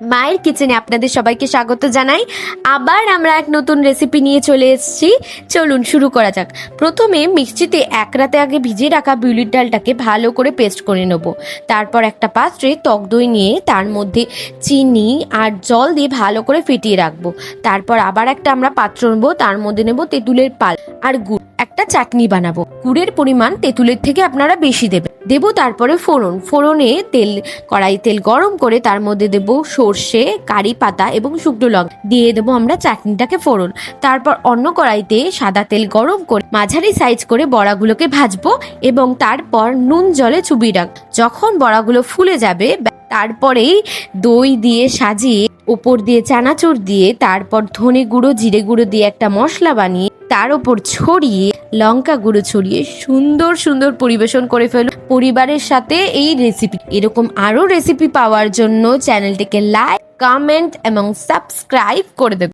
মায়ের কিচেনে আপনাদের সবাইকে স্বাগত জানাই। আবার আমরা এক নতুন রেসিপি নিয়ে চলে এসেছি। চলুন শুরু করা যাক। প্রথমে মিক্সিতে এক রাতে আগে ভিজিয়ে রাখা বিউলির ডালটাকে ভালো করে পেস্ট করে নেব। তারপর একটা পাত্রে টক দই নিয়ে তার মধ্যে চিনি আর জল দিয়ে ভালো করে ফেটিয়ে রাখব। তারপর আবার একটা আমরা পাত্র নেব, তার মধ্যে নেব তেঁতুলের পাল আর গুড়। একটা চাটনি বানাবো। গুড়ের পরিমাণ তেঁতুলের থেকে আপনারা বেশি দেবেন। দেবো তারপরে ফোড়ন। ফোড়নে তেল, কড়াই তেল গরম করে তার মধ্যে দেবো সর্ষে, কারি পাতা এবং শুকনো লঙ্কা। দিয়ে দেবো আমরা চাটনিটাকে ফোড়ন। তারপর অন্য কড়াইতে সাদা তেল গরম করে মাঝারি সাইজ করে বড়াগুলোকে ভাজবো এবং তারপর নুন জলে চুবিয়ে রাখ যখন বড়াগুলো ফুলে যাবে তারপরেই দই দিয়ে সাজিয়ে ওপর দিয়ে চানাচুর দিয়ে, তারপর ধনে গুঁড়ো, জিরে গুঁড়ো দিয়ে একটা মশলা বানিয়ে, তার ওপর ছড়িয়ে, লঙ্কা গুঁড়ো ছড়িয়ে সুন্দর সুন্দর পরিবেশন করে ফেলুন। পরিবারের সাথে এই রেসিপি এরকম আরও রেসিপি পাওয়ার জন্য চ্যানেলটিকে লাইক কমেন্ট এবং সাবস্ক্রাইব করে দেবেন।